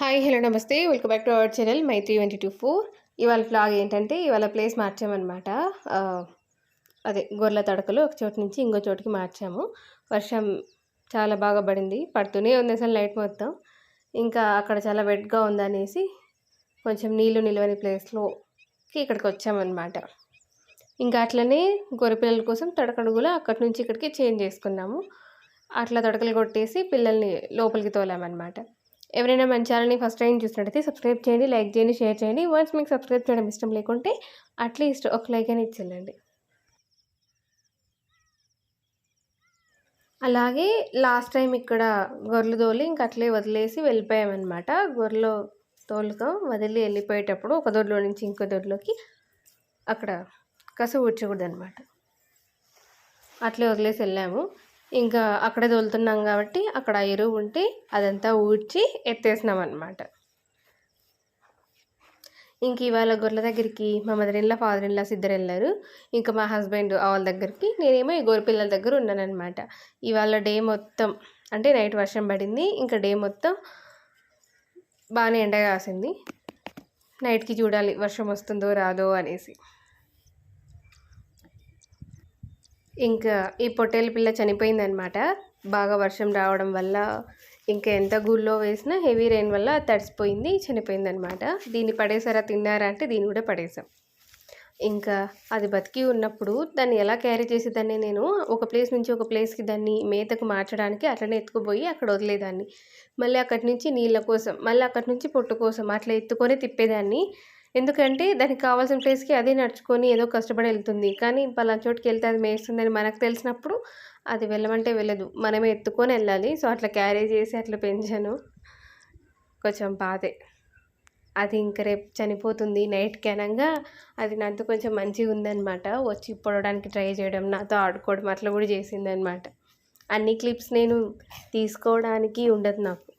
Hi hello namaste. Welcome back to our channel my three twenty two four ఇవాళ vlog ఏంటంటే ఇవాళ place మార్చామన్నమాట. అదే గొర్రెల తడకలు ఒక చోటు నుంచి ఇంకో చోటుకి మార్చాము. వర్షం చాలా బాగా పడింది. పడుతూనే ఉంది అసలు లైట్ మొత్తం. ఇంకా అక్కడ చాలా వెట్గా ఉందనేసి కొంచెం నీళ్ళు నిలవని ప్లేస్లోకి ఇక్కడికి వచ్చామన్నమాట. ఇంకా అట్లనే గొర్రెపిల్లల కోసం తడకడుగులో అక్కడి నుంచి ఇక్కడికి చేంజ్ చేసుకున్నాము. అట్లా తడకలు కొట్టేసి పిల్లల్ని లోపలికి తోలామన్నమాట. ఎవరైనా మన ఛానల్ని ఫస్ట్ టైం చూసినట్టయితే సబ్స్క్రైబ్ చేయండి లైక్ చేయండి షేర్ చేయండి. వన్స్ మీకు సబ్స్క్రైబ్ చేయడం ఇష్టం లేకుంటే అట్లీస్ట్ ఒక లైక్ అని ఇచ్చేళ్ళండి అలాగే లాస్ట్ టైం ఇక్కడ గొర్రెలు తోలి ఇంక అట్లే వదిలేసి వెళ్ళిపోయామన్నమాట. గొర్రెలు తోలుతో వదిలి వెళ్ళిపోయేటప్పుడు ఒక దొడ్లో నుంచి ఇంకో దొడ్లోకి అక్కడ కసు ఊడ్చకూడదు అనమాట అట్లే వదిలేసి వెళ్ళాము. ఇంకా అక్కడే తోలుతున్నాం కాబట్టి అక్కడ ఎరువు ఉంటే అదంతా ఊడ్చి ఎత్తేసినాం అనమాట ఇంక ఇవాళ గొర్రెల దగ్గరికి మా మదర్ ఇన్లా ఫాదర్ ఇన్లాస్ ఇద్దరు వెళ్ళారు ఇంకా మా హస్బెండ్ వాళ్ళ దగ్గరికి. నేనేమో ఈ గొర్రెపిల్లల దగ్గర ఉన్నానమాట ఇవాళ డే మొత్తం అంటే నైట్ వర్షం పడింది. ఇంకా డే మొత్తం బాగానే ఎండ కాసింది. నైట్కి చూడాలి వర్షం వస్తుందో రాదో అనేసి. ఇంకా ఈ పొట్టేలు పిల్ల చనిపోయిందనమాట బాగా వర్షం రావడం వల్ల ఇంకా ఎంత గుళ్ళో వేసినా హెవీ రెయిన్ వల్ల తడిసిపోయింది చనిపోయిందనమాట దీన్ని పడేసారా తిన్నారా అంటే దీన్ని కూడా పడేసాం ఇంకా అది బతికి ఉన్నప్పుడు దాన్ని ఎలా క్యారీ చేసేదాన్ని నేను? ఒక ప్లేస్ నుంచి ఒక ప్లేస్కి దాన్ని మేతకు మార్చడానికి అట్లనే ఎత్తుకుపోయి అక్కడ వదిలేదాన్ని. మళ్ళీ అక్కడి నుంచి నీళ్ళ కోసం మళ్ళీ అక్కడి నుంచి పొట్టు కోసం అట్లా ఎత్తుకొని తిప్పేదాన్ని. ఎందుకంటే దానికి కావాల్సిన ప్లేస్కి అదే నడుచుకొని ఏదో కష్టపడి వెళ్తుంది. కానీ పలా చోటుకి వెళ్తే అది మేస్తుందని మనకు తెలిసినప్పుడు అది వెళ్ళమంటే వెళ్ళదు. మనమే ఎత్తుకొని వెళ్ళాలి. సో అట్లా క్యారీ చేసి అట్లా పెంచాను. కొంచెం బాధే. అది ఇంక రేపు చనిపోతుంది. నైట్కి అనగా అది నాతో కొంచెం మంచిగా ఉందనమాట వచ్చి పొడవడానికి ట్రై చేయడం నాతో ఆడుకోవడం అట్లా కూడా చేసిందనమాట అన్ని క్లిప్స్ నేను తీసుకోవడానికి ఉండదు నాకు.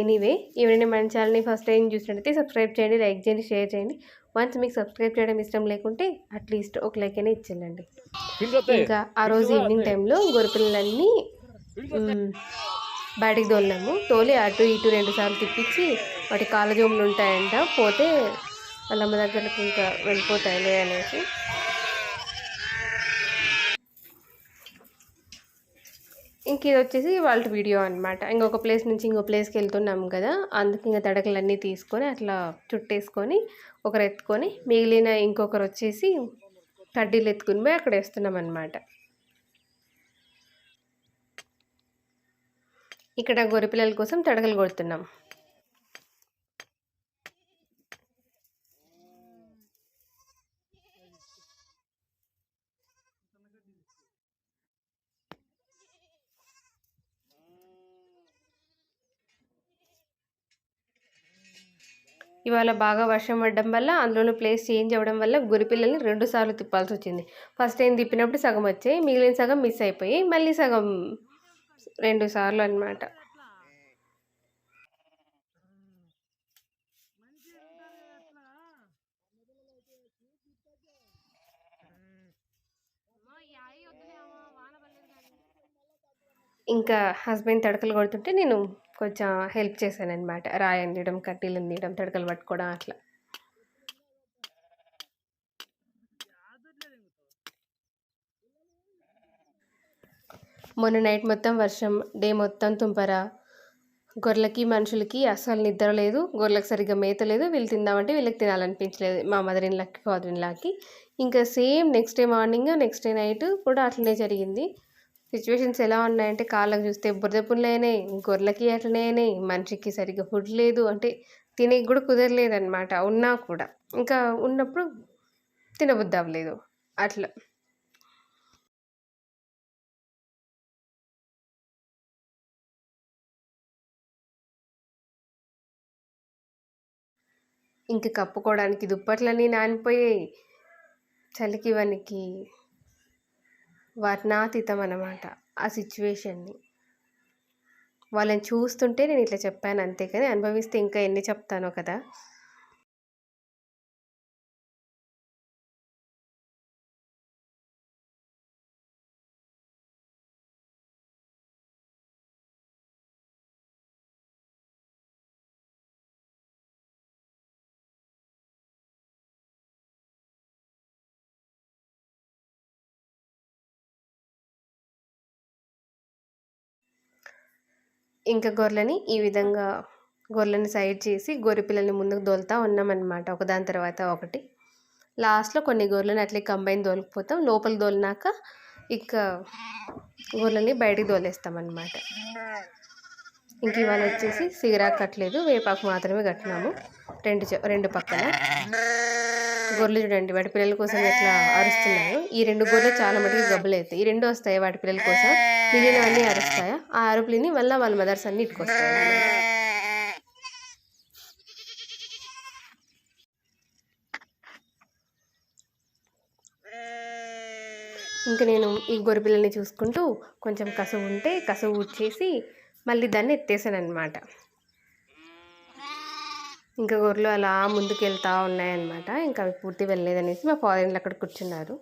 ఎనీవే ఎవరైనా మన ఛానల్ని ఫస్ట్ టైం చూసినట్టయితే సబ్స్క్రైబ్ చేయండి లైక్ చేయండి షేర్ చేయండి. వన్స్ మీకు సబ్స్క్రైబ్ చేయడం ఇష్టం లేకుంటే అట్లీస్ట్ ఒక లైక్ అయినా ఇచ్చేయండి. ఇంకా ఆ రోజు ఈవినింగ్ టైంలో గొర్రెపిల్లలన్నీ బయటికి తోలినాము తోలి అటు ఇటు రెండు సార్లు తిప్పించి వాటి కాళ్ళజోములు ఉంటాయంట పోతే వాళ్ళమ్మ దగ్గరకు ఇంకా వెళ్ళిపోతాయిలే అనేసి. ఇంక ఇది వచ్చేసి వాళ్ళ వీడియో అనమాట ఇంకొక ప్లేస్ నుంచి ఇంకో ప్లేస్కి వెళ్తున్నాం కదా అందుకు ఇంకా తడకలన్నీ తీసుకొని అట్లా చుట్టేసుకొని ఒకరు ఎత్తుకొని మిగిలిన ఇంకొకరు వచ్చేసి కడ్డీలు ఎత్తుకుని పోయి అక్కడ వేస్తున్నాం అనమాట ఇక్కడ గొర్రెపిల్లల కోసం తడకలు కొడుతున్నాం. ఇవాళ బాగా వర్షం పడడం వల్ల అందులోనూ ప్లేస్ చేంజ్ అవ్వడం వల్ల గురిపిల్లల్ని రెండు సార్లు తిప్పాల్సి వచ్చింది. ఫస్ట్ టైం తిప్పినప్పుడు సగం వచ్చాయి మిగిలిన సగం మిస్ అయిపోయి మళ్ళీ సగం రెండు సార్లు అనమాట ఇంకా హస్బెండ్ తడకలు కొడుతుంటే నేను కొంచెం హెల్ప్ చేశాను అనమాట రాయి అందియడం కట్టీలు అందియడం తడకలు పట్టుకోవడం అట్లా. మొన్న నైట్ మొత్తం వర్షం డే మొత్తం తుంపర. గొర్రెలకి మనుషులకి అస్సలు నిద్ర లేదు. గొర్రెలకు సరిగ్గా మేత లేదు. వీళ్ళు తిందామంటే వీళ్ళకి తినాలనిపించలేదు. మా మదర్ ఇన్లాకి ఫాదర్ ఇన్లాకి. ఇంకా same next day morning next day night కూడా అట్లనే జరిగింది. సిచ్యువేషన్స్ ఎలా ఉన్నాయంటే కాళ్ళకు చూస్తే బురద పుల్లైనాయి గొర్రెలకి అట్లనే మనిషికి సరిగ్గా ఫుడ్ లేదు అంటే తినే కూడా కుదరలేదు అనమాట ఉన్నా కూడా. ఇంకా ఉన్నప్పుడు తినబుద్ధి అవ్వలేదు అట్లా. ఇంక కప్పుకోవడానికి దుప్పట్లన్నీ నానిపోయాయి చలికి వానికి వర్ణాతీతం అనమాట ఆ సిచ్యువేషన్ని. వాళ్ళని చూస్తుంటే నేను ఇట్లా చెప్పాను అంతే కానీ అనుభవిస్తే ఇంకా ఎన్ని చెప్తానో కదా. ఇంకా గొర్రెని ఈ విధంగా గొర్రెని సైడ్ చేసి గొర్రె పిల్లల్ని ముందుకు దోలుతా ఉన్నామన్నమాట. ఒకదాని తర్వాత ఒకటి. లాస్ట్లో కొన్ని గొర్రెలను అట్లే కంబైన్ దోలుకుపోతాం. లోపల దోలినాక ఇంకా గొర్రెని బయటికి దోలేస్తామన్నమాట. ఇంక ఇవాళ వచ్చేసి సిగరాకు కట్టలేదు. వేపాకు మాత్రమే కట్టినాము. రెండు రెండు పక్కన. గొర్రెలు చూడండి వాటి పిల్లల కోసం ఎట్లా అరుస్తున్నాయో ఈ రెండు గొర్రెలు చాలా మటుకు గబ్బులు అవుతాయి. ఈ రెండు వస్తాయి వాటి పిల్లల కోసం? మిగిలినవన్నీ అరుస్తాయా? ఆ అరుపులని మళ్ళీ వాళ్ళ మదర్స్ అన్ని ఇటుకొస్తాయి? ఇంకా నేను ఈ గొర్రె పిల్లల్ని చూసుకుంటూ కొంచెం కసువు ఉంటే కసువు ఊడ్చేసి మళ్ళీ దాన్ని ఎత్తేసాను అనమాట ఇంకా గొర్రెలు అలా ముందుకు వెళ్తూ ఉన్నాయన్నమాట. ఇంకా అవి పూర్తి వెళ్ళలేదనేసి మా ఫాదర్లు అక్కడ కూర్చున్నారు.